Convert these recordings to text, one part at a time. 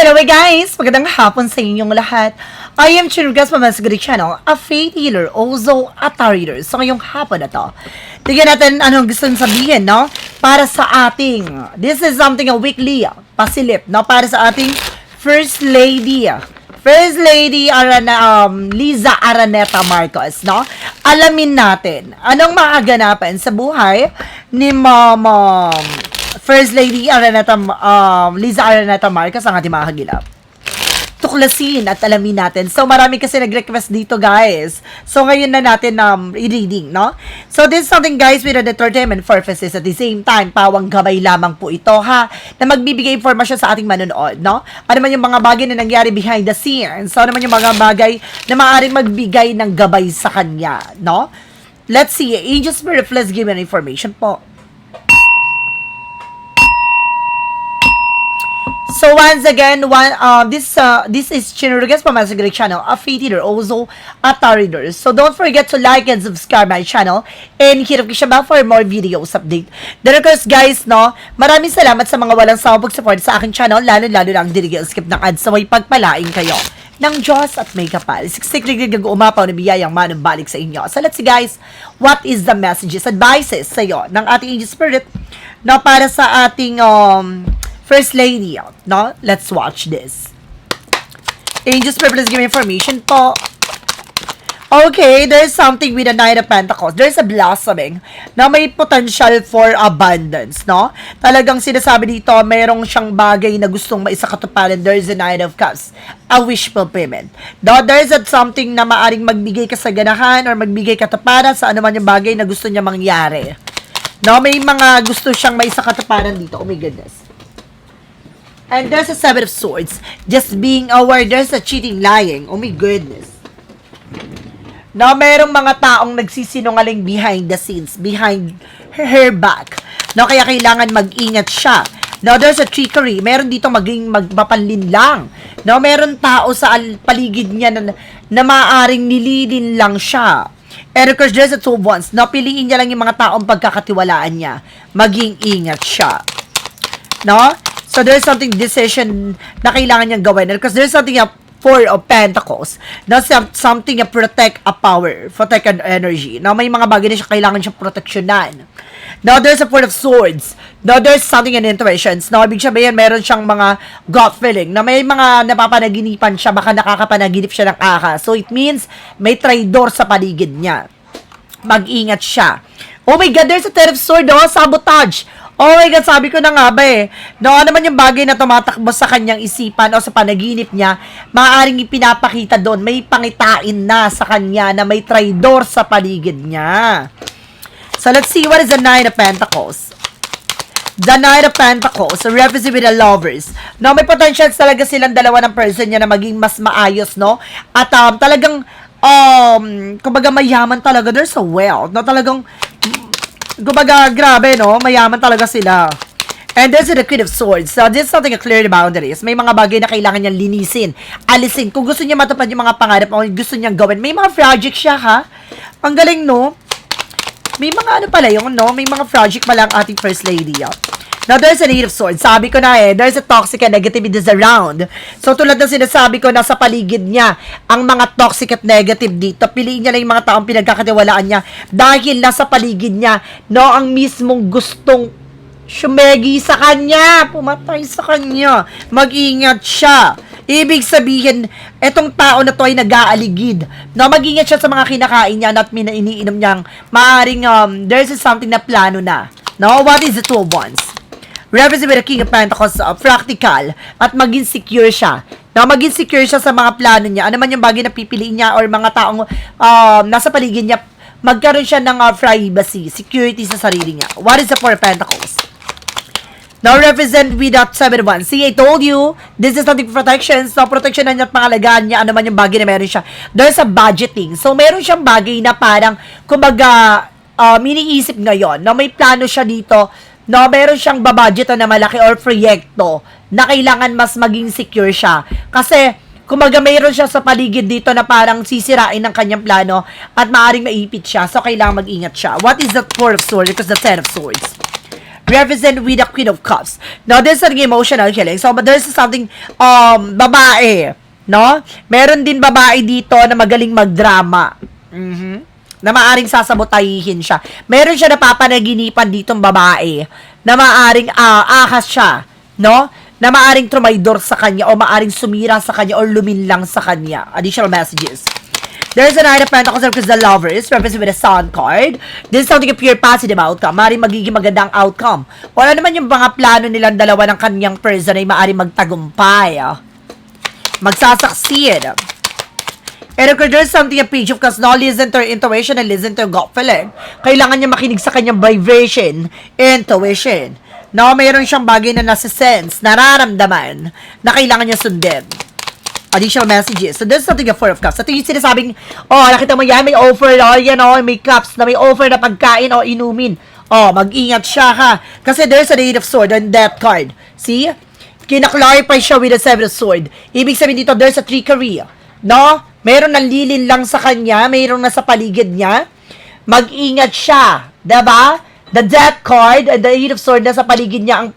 Hello guys! Magandang hapon sa inyong lahat. I am Chinugas from Masagari Channel, a faith healer, also a tarot reader. So ngayong hapon na to, tignan natin anong gusto sabihin, no? Para sa ating, this is something a weekly ah, pasilip, no? Para sa ating First Lady, ah. First Lady Arana, um, Liza Araneta Marcos, no? Alamin natin, anong makaganapan sa buhay ni um, First Lady Araneta, um, Liza Araneta Marcos ang ating mga kagilap. Tuklasin at alamin natin. So, marami kasi nag-request dito, guys. So, ngayon na natin um, i-reading, no? So, this is something, guys, with an entertainment purposes at the same time, pawang gabay lamang po ito, ha? Na magbibigay informasyon sa ating manonood, no? Ano man yung mga bagay na nangyari behind the scenes. So, ano man yung mga bagay na maaaring magbigay ng gabay sa kanya, no? Let's see. Angel Spirit, please give an information po. So once again, one uh, this uh, this is Chinurugas from Masagrig channel, a faith healer, also a tarot reader. So don't forget to like and subscribe my channel and hit up bell for more videos update. Then of course guys, no, maraming salamat sa mga walang sawang pag-support sa aking channel, lalo-lalo na ang dirigil skip ng ads sa way pagpalain kayo ng Diyos at may kapal. Siksik-lig umapaw na biyayang manumbalik sa inyo. So let's see guys, what is the messages, advices sa iyo ng ating angel spirit na para sa ating um, First Lady, no? Let's watch this. Angels Privilege give me information po. Okay, there's something with the Nine of Pentacles. There's a blossoming na may potential for abundance, no? Talagang sinasabi dito, mayroong siyang bagay na gustong maisakatuparan. There's a Nine of Cups. A wish fulfillment. No, there's a something na maaring magbigay kasaganahan or magbigay katuparan sa anuman yung bagay na gusto niya mangyari. No, may mga gusto siyang maisakatuparan dito. Oh my goodness. And there's a seven of swords. Just being aware, there's a cheating, lying. Oh my goodness. Na merong mga taong nagsisinungaling behind the scenes, behind her, back. No, kaya kailangan mag-ingat siya. No, there's a trickery. Meron dito maging magpapanlin lang. No, meron tao sa al- paligid niya na, na maaaring nililin lang siya. And of course, there's a two ones. No, piliin niya lang yung mga taong pagkakatiwalaan niya. Maging ingat siya. No? So there's something decision na kailangan niyang gawin. Because there's something a Four of Pentacles. Na some- something na protect a power, protect an energy. Now, may mga bagay na siya kailangan siyang proteksyonan. Now, there's a Four of Swords. Now, there's something in intuitions. Now, ibig sabihin, meron siyang mga gut feeling na may mga napapanaginipan siya, baka nakakapanaginip siya ng aha. So, it means may traitor sa paligid niya mag-ingat siya. Oh my God, there's a Ten of Sword, oh, sabotage. Oh my God, sabi ko na nga ba eh. No, ano naman yung bagay na tumatakbo sa kanyang isipan o sa panaginip niya, maaaring ipinapakita doon, may pangitain na sa kanya na may traidor sa paligid niya. So let's see what is the Nine of Pentacles. The Knight of Pentacles, represent with the lovers. No, may potentials talaga silang dalawa ng person niya na maging mas maayos, no? At um, talagang, um, kumbaga mayaman talaga. There's a wealth, no? Talagang, kumbaga, grabe, no? Mayaman talaga sila. And this is the Queen of Swords. So, this is something a clear boundaries. May mga bagay na kailangan niyang linisin, alisin. Kung gusto niya matupad yung mga pangarap o gusto niyang gawin, may mga project siya, ha? Ang galing, no? May mga ano pala yung, no? May mga project pala ang ating First Lady, ah. Now, there's an Eight of Swords. Sabi ko na eh, there's a toxic and negativity around. So, tulad ng sinasabi ko, nasa paligid niya, ang mga toxic at negative dito. Piliin niya lang yung mga taong pinagkakatiwalaan niya. Dahil nasa paligid niya, no, ang mismong gustong Shumegi sa kanya, pumatay sa kanya, mag-ingat siya. Ibig sabihin, etong tao na to ay nag-aaligid. No, mag-ingat siya sa mga kinakain niya at iniinom niyang maaring um, there's something na plano na. No, what is the two of wands? Represent the King of Pentacles, uh, practical, at maging secure siya. No, maging secure siya sa mga plano niya. Ano man yung bagay na pipiliin niya or mga taong um, nasa paligid niya, magkaroon siya ng uh, privacy, security sa sarili niya. What is the Four of Pentacles? Now represent with that 7-1. See, I told you, this is something for protection. So, protection na niya at pangalagaan niya, ano man yung bagay na meron siya. There's a budgeting. So, meron siyang bagay na parang, kumbaga, uh, miniisip ngayon, na may plano siya dito, no, meron siyang babudgeto na malaki or proyekto na kailangan mas maging secure siya. Kasi, kumbaga mayroon siya sa paligid dito na parang sisirain ng kanyang plano at maaring maipit siya. So, kailangan mag-ingat siya. What is the Four of Swords? Because the Ten of Swords. represent with the Queen of Cups. Now, this is an emotional healing. So, but there's something, um, babae, no? Meron din babae dito na magaling magdrama. Mhm. Na maaring sasabotahihin siya. Meron siya napapanaginipan ditong babae na maaring ah, ahas siya, no? Na maaring trumaydor sa kanya o maaring sumira sa kanya or luminlang sa kanya. Additional messages. There's a Knight of Pentacles because the lovers represented with a sun card. This is something a pure positive outcome. Maaaring magiging magandang outcome. O ano naman yung mga plano nilang dalawa ng kanyang person ay maaaring magtagumpay. ah. Magsasucceed. And if there's something a page of cups, no, listen to her intuition and listen to her gut feeling. Kailangan niya makinig sa kanyang vibration, intuition. No, mayroon siyang bagay na nasa sense, nararamdaman, na kailangan niya sundin additional messages. So, this is something a four of cups. Ito yung sinasabing, oh, nakita mo yan, may offer, oh, yan, oh, may cups na may offer na pagkain o inumin. Oh, mag-ingat siya, ha. Kasi there's a eight of sword on that card. See? Kinaklarify siya with a seven of sword. Ibig sabihin dito, there's a trickery. No? Meron ng lilin lang sa kanya, mayroon na sa paligid niya. Mag-ingat siya. 'di ba? The death card the eight of sword na sa paligid niya ang,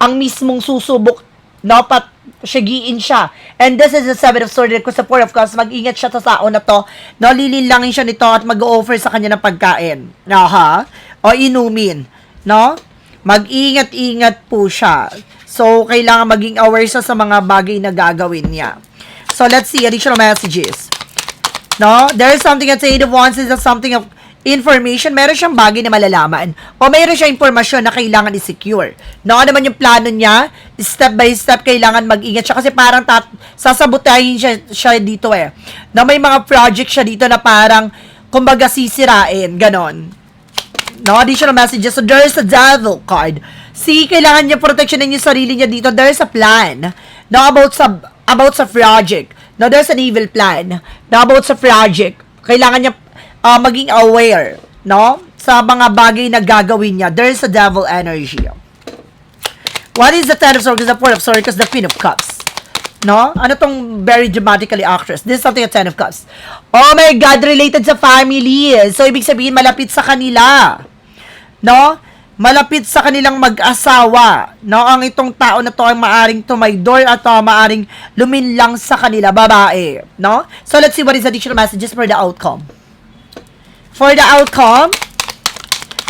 ang mismong susubok no, pat siyagiin siya. And this is the seven of swords, kung sa four of cups, mag-ingat siya sa sao na to, no, lililangin siya nito at mag-offer sa kanya ng pagkain. No, ha? O inumin. No? Mag-ingat-ingat po siya. So, kailangan maging aware siya sa mga bagay na gagawin niya. So, let's see additional messages. No? There is something at the eight of wands is something of information. Meron siyang bagay na malalaman. O meron siyang informasyon na kailangan i-secure. No? Ano naman yung plano niya? Step by step, kailangan mag-ingat siya. Kasi parang tat- sasabotahin siya, siya dito eh. Na may mga project siya dito na parang, kumbaga sisirain. Ganon. No, additional messages. So, there's a devil card. See, kailangan niya protection yung sarili niya dito. There's a plan. No, about sa, about sa project. No, there's an evil plan. No, about sa project. Kailangan niya ah, maging aware. No, sa mga bagay na gagawin niya. There's a devil energy. What is the Ten of Swords? The Four of Swords? The Queen of Cups. No? Ano tong very dramatically actress? This is something a Ten of Cups. Oh my God, related sa family. So, ibig sabihin, malapit sa kanila. No? Malapit sa kanilang mag-asawa. No? Ang itong tao na to ay maaring tumaydor at uh, maaring luminlang sa kanila, babae. No? So, let's see what is additional messages for the outcome. For the outcome,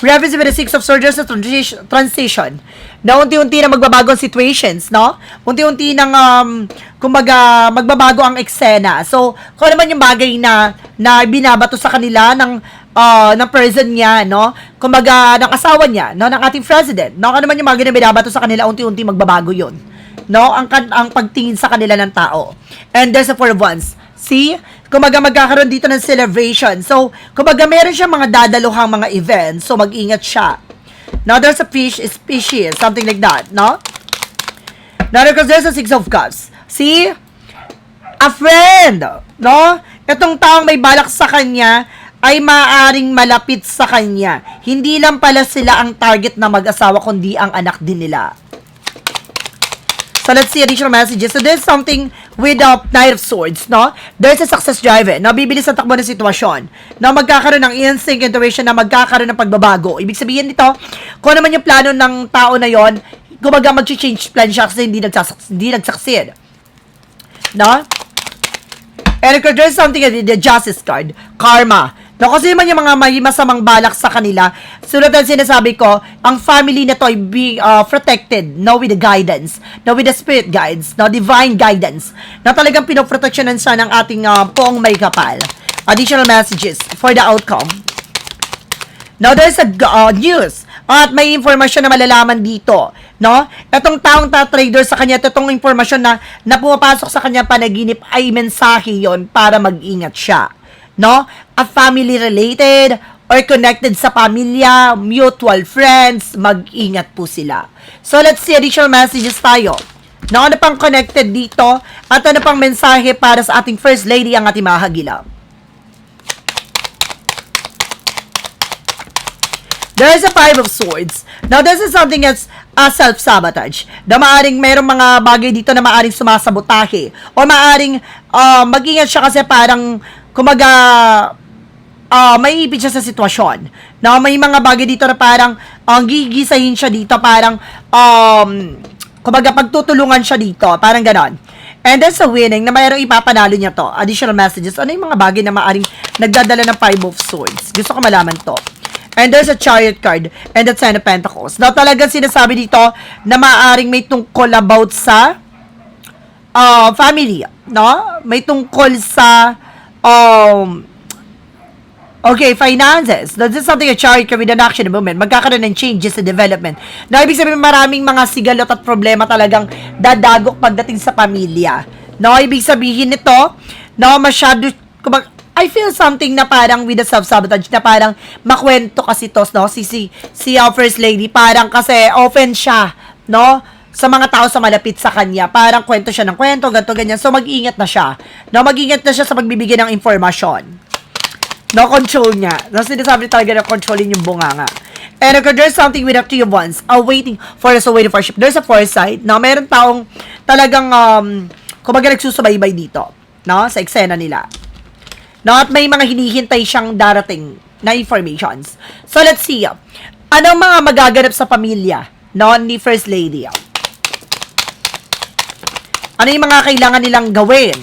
represent with the Six of Swords sa transition. Na unti-unti na magbabago ang situations, no? Unti-unti nang, um, kumbaga, magbabago ang eksena. So, kung ano man yung bagay na, na binabato sa kanila ng, uh, ng person niya, no? Kumbaga, ng asawa niya, no? Ng ating president, no? Ano man yung na binabato sa kanila, unti-unti magbabago yun. No? Ang, ang pagtingin sa kanila ng tao. And there's a of wands. See? Kumaga magkakaroon dito ng celebration. So, kumaga meron siyang mga dadaluhang mga events. So, mag-ingat siya. Now, there's a fish, species, something like that, no? Now, because there's a six of cups. See? A friend, no? Itong taong may balak sa kanya ay maaring malapit sa kanya. Hindi lang pala sila ang target na mag-asawa, kundi ang anak din nila. So, let's see additional messages. So, there's something with the Knight of Swords, no? There's a success driver, no? Bibilis ang takbo ng sitwasyon. No? Magkakaroon ng instinct intuition na magkakaroon ng pagbabago. Ibig sabihin nito, kung ano man yung plano ng tao na yon, kumaga mag-change plan siya kasi hindi, nagsasak- hindi nag-succeed. No? And there's something in the justice card, karma. No, kasi man yung mga may masamang balak sa kanila, sunod ang sinasabi ko, ang family na to ay being uh, protected, no, with the guidance, no, with the spirit guides, no, divine guidance, na talagang pinoproteksyonan siya ng ating uh, poong may kapal. Additional messages for the outcome. Now, there's a uh, news at may informasyon na malalaman dito, no? Itong taong ta-trader sa kanya, itong informasyon na, na pumapasok sa kanya panaginip ay mensahe yon para mag-ingat siya, no? A family related or connected sa pamilya, mutual friends, mag-ingat po sila. So, let's see additional messages tayo. No, ano pang connected dito at ano pang mensahe para sa ating First Lady ang ating mahagila. There's a Five of Swords. Now, this is something that's uh, self-sabotage. Na maaring merong mga bagay dito na maaring sumasabotahe. O maaring uh, mag-ingat siya kasi parang, kumaga, ah may ipit siya sa sitwasyon. No, may mga bagay dito na parang ang gigisahin siya dito parang um kumbaga pagtutulungan siya dito, parang ganon. And then sa winning, na mayroong ipapanalo niya to, additional messages, ano yung mga bagay na maaring nagdadala ng Five of Swords? Gusto ko malaman to. And there's a chariot card and the Ten of Pentacles. Now, talagang sinasabi dito na maaaring may tungkol about sa uh, family, no? May tungkol sa um Okay, finances. This is something a chariot can with an action movement. Magkakaroon ng changes sa development. Na ibig sabihin maraming mga sigalot at problema talagang dadagok pagdating sa pamilya. No, ibig sabihin nito, no, masyado, kumag, I feel something na parang with the self-sabotage, na parang makwento kasi to, no, si, si, si uh, First Lady, parang kasi open siya, no, sa mga tao sa malapit sa kanya. Parang kwento siya ng kwento, ganto ganyan. So, mag-ingat na siya. No, mag-ingat na siya sa pagbibigay ng informasyon. No control niya. Tapos sinasabi talaga na controlin yung bunganga. And if there's something with up to you once, uh, waiting for us, waiting for ship. There's a foresight na meron taong talagang, um, kumbaga nagsusubaybay dito. No? Sa eksena nila. No? At may mga hinihintay siyang darating na informations. So, let's see. Anong mga magaganap sa pamilya no, ni First Lady? Ano yung mga kailangan nilang gawin?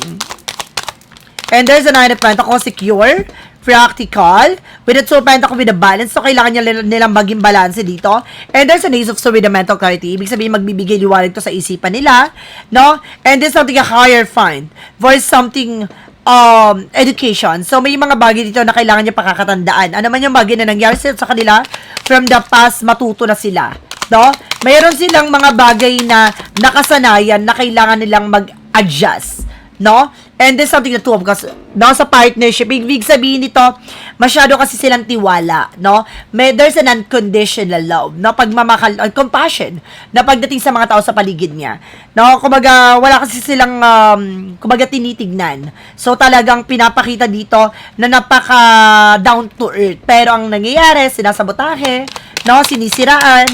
And there's a nine of pentacles, secure, practical, with a two of pentacles with a balance. So, kailangan nila- nilang maging balance dito. And there's an ace of swords with a mental clarity. Ibig sabihin, magbibigay liwanag to sa isipan nila. No? And there's something a higher find for something um, education. So, may mga bagay dito na kailangan niya pakakatandaan. Ano man yung bagay na nangyari sa kanila, from the past, matuto na sila. No? Mayroon silang mga bagay na nakasanayan na kailangan nilang mag-adjust. No? And there's something na two of kasi, no, sa partnership, ibig sabihin nito, masyado kasi silang tiwala, no? May, there's an unconditional love, no? Pagmamahal, uh, compassion, na pagdating sa mga tao sa paligid niya. No? Kumbaga, wala kasi silang, um, kumbaga, tinitignan. So, talagang pinapakita dito na napaka down to earth. Pero ang nangyayari, sinasabotahe, no? Sinisiraan.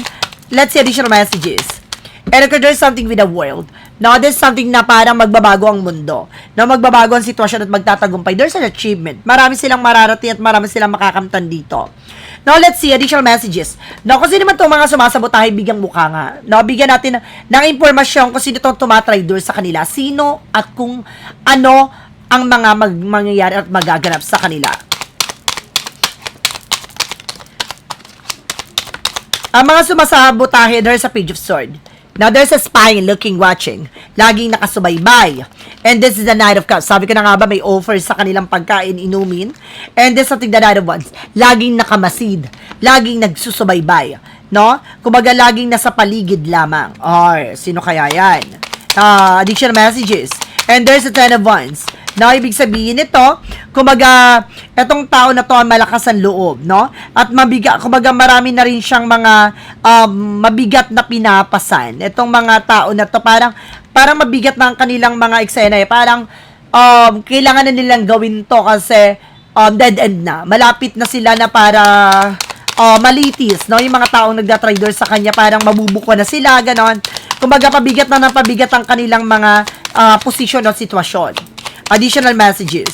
Let's see additional messages. And there's something with the world, no, there's something na parang magbabago ang mundo. No, magbabago ang sitwasyon at magtatagumpay. There's an achievement. Marami silang mararating at marami silang makakamtan dito. Now, let's see additional messages. No, kung sino man itong mga sumasabotahe, bigyang mukha nga. No, bigyan natin ng, impormasyon kung sino itong tumatrader sa kanila. Sino at kung ano ang mga mag, mangyayari at magaganap sa kanila. Ang mga sumasabotahe, there's a page of sword. Now, there's a spy looking, watching. Laging nakasubaybay. And this is the Knight of Cups. Sabi ko na nga ba, may offers sa kanilang pagkain, inumin. And this is something the Knight of Wands. Laging nakamasid. Laging nagsusubaybay. No? Kumbaga, laging nasa paligid lamang. Or, sino kaya yan? uh, additional messages. And there's a ten of wands. Na ibig sabihin nito, kumbaga, etong tao na to ay malakas ang loob, no? At mabigat, kumbaga marami na rin siyang mga um, mabigat na pinapasan. Etong mga tao na to, parang, parang mabigat na ang kanilang mga eksena eh. Parang, um, kailangan na nilang gawin to kasi um, dead end na. Malapit na sila na para uh, malitis, no? Yung mga taong nagda-trader sa kanya, parang mabubuko na sila, ganon. Kumbaga, pabigat na ng pabigat ang kanilang mga uh, posisyon o sitwasyon. Additional messages.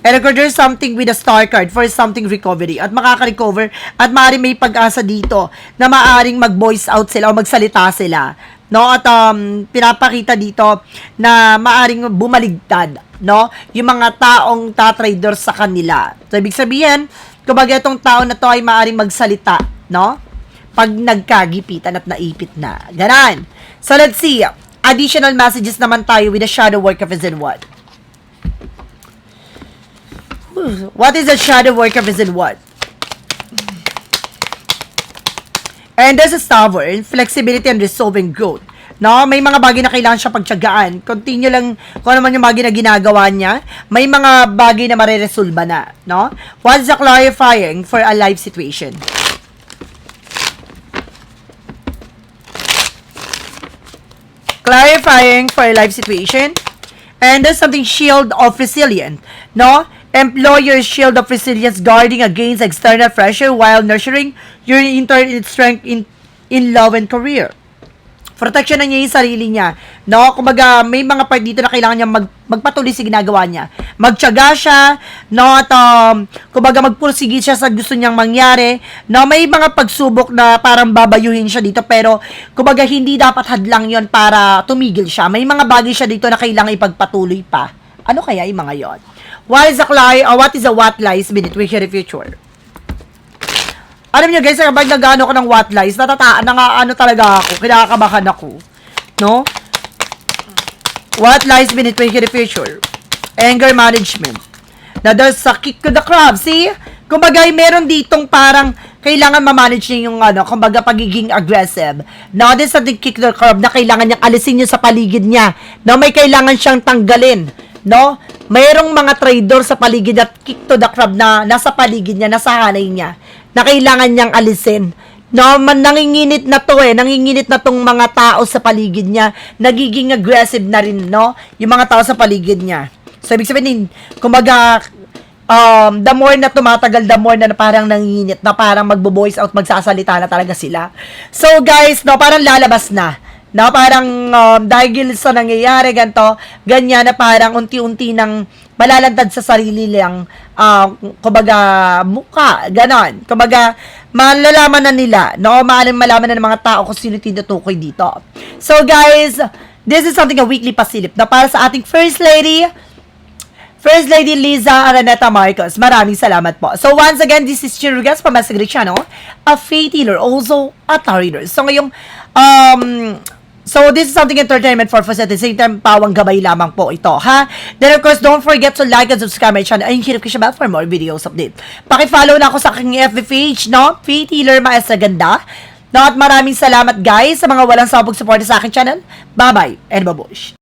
And there's something with a star card for something recovery at makaka-recover at maaring may pag-asa dito na maaring mag-voice out sila o magsalita sila. No? At um, pinapakita dito na maaring bumaligtad no? yung mga taong tatrader sa kanila. So, ibig sabihin, kumbaga itong tao na to ay maaring magsalita, no? Pag nagkagipitan at naipit na. Ganan. So, let's see. Additional messages naman tayo with the shadow work of in what? What is a shadow work of in what? And there's a stubborn, flexibility and resolving growth. No, may mga bagay na kailangan siya pagtiyagaan. Continue lang kung ano man yung bagay na ginagawa niya. May mga bagay na mareresolba na, no? What's the clarifying for a life situation? Clarifying for a life situation. And there's something shield of resilient, no? Employer's shield of resilience guarding against external pressure while nurturing your internal strength in in love and career. Protection na niya yung sarili niya. No? Kumbaga, may mga part dito na kailangan niya mag, magpatuloy sa ginagawa niya. Magtiyaga siya, no, at um, kumbaga magpursige siya sa gusto niyang mangyari, no, may mga pagsubok na parang babayuhin siya dito, pero kumbaga hindi dapat hadlang yon para tumigil siya. May mga bagay siya dito na kailangan ipagpatuloy pa. Ano kaya yung mga yon? What is a lie, or what is a what lies hear the future? Alam niyo guys, kapag nagano ko ng what lies, natataan na nga ano talaga ako, kinakabahan ako. No? What lies beneath the future? Anger management. Na there's a kick to the crab. See? Kumbaga, meron ditong parang kailangan ma-manage niya yung ano, kumbaga pagiging aggressive. Now, this is the kick to the crab na kailangan niyang alisin niya sa paligid niya. No, may kailangan siyang tanggalin. No? Mayroong mga trader sa paligid at kick to the crab na nasa paligid niya, nasa hanay niya, na kailangan niyang alisin. No, man, nanginginit na to eh. Nanginginit na tong mga tao sa paligid niya. Nagiging aggressive na rin, no? Yung mga tao sa paligid niya. So, ibig sabihin, kumbaga, um, the more na tumatagal, the more na parang nanginginit, na parang magbo-voice out, magsasalita na talaga sila. So, guys, no, parang lalabas na. No, parang um, dahil sa nangyayari ganito, ganyan na parang unti-unti nang malalantad sa sarili lang, uh, kumbaga, muka, ganon. Kumbaga, malalaman na nila, no? Maalam malaman na ng mga tao kung sino tinutukoy dito. So, guys, this is something a weekly pasilip na para sa ating First Lady, First Lady Liza Araneta Marcos. Maraming salamat po. So, once again, this is Chirugas Greek Channel, a faith healer, also a tarot. So, ngayong, um, So, this is something entertainment for at the same time, pawang gabay lamang po ito, ha? Then, of course, don't forget to like and subscribe my channel. Ayun, hirap ko siya for more videos update. Pakifollow na ako sa aking FB page, no? Faith Healer Maestra Ganda. No, at maraming salamat, guys, sa mga walang sabog support sa aking channel. Bye-bye and babush.